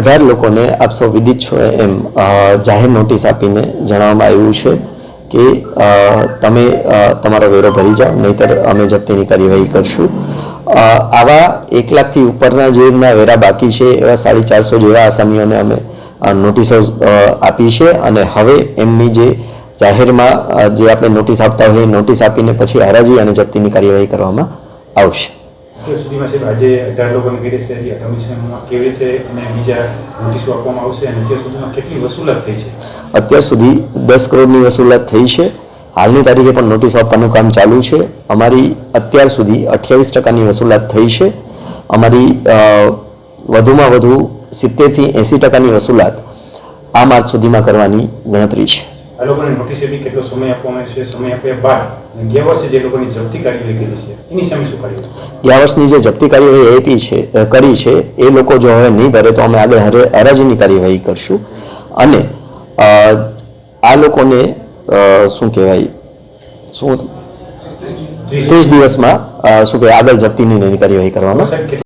અઢાર લોકોને આપ વિદિત છો એમ જાહેર નોટિસ આપીને જણાવવામાં આવ્યું છે કે તમે તમારો વેરો ભરી જાઓ, નહીતર અમે જપ્તીની કાર્યવાહી કરશું. આવા એક લાખથી ઉપરના જેના વેરા બાકી છે, એવા સાડી ચારસો જેવા આસામીઓને અમે નોટિસો આપી છે અને હવે એમની જે જાહેરમાં જે આપણે નોટિસ આપતા હોઈએ એ નોટિસ આપીને પછી હરાજી અને જપ્તીની કાર્યવાહી કરવામાં આવશે. અત્યાર સુધીમાં સાહેબ, આજે અઢાર લોકોને ગેરહાજરી કમિશનમાં કેવી રીતે અને બીજા નોટિસો આપવામાં આવશે અને અત્યાર સુધીમાં કેટલી વસૂલાત થઈ છે? અત્યાર સુધી દસ કરોડની વસૂલાત થઈ છે. હાલની તારીખે પણ નોટિસ આપવાનું કામ ચાલુ છે. અમારી અત્યાર સુધી અઠ્યાવીસ ટકાની વસૂલાત થઈ છે. અમારી વધુમાં વધુ સિત્તેરથી એંસી ટકાની વસૂલાત આ માર્ચ સુધીમાં કરવાની ગણતરી છે. આ લોકોને નોટિસ આપી કેટલો સમય આપવાનો છે સમય આપ્યા બાદ ગયા વર્ષે જે લોકોની જપ્તી કાર્યવાહી કરી છે એની સામે શું કાર્યવાહી ગયા વર્ષની જે જપ્તી કાર્યવાહી આપી છે કરી છે એ લોકો જો હવે નહીં ભરે તો અમે આગળ હરે હરાજીની કાર્યવાહી કરશું. અને આ લોકોને શું કહેવાય શું ત્રીસ દિવસમાં શું કહેવાય આગળ જપ્તીની કાર્યવાહી કરવામાં.